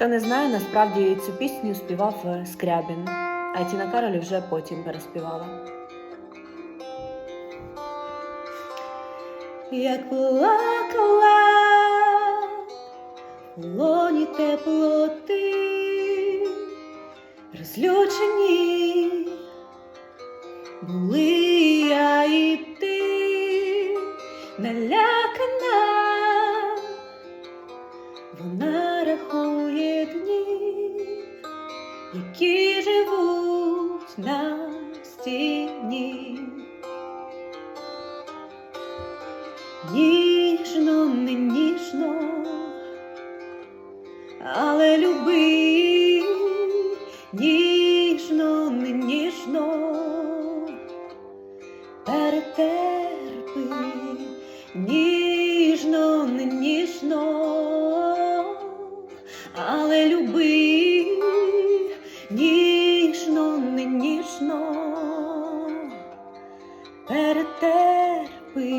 Хто не знає, насправді цю пісню співав е, Скрябін, а Тіна Кароль вже потім переспівала. Як плакала в лоні теплоти, розлючені були я і ти, налякана, вона рахує які живуть на стіні. Ніжно, не ніжно, але люби, ніжно, не ніжно, перетерпи, ніжно, не ніжно, але люби, ніжно, не ніжно, перетерпи.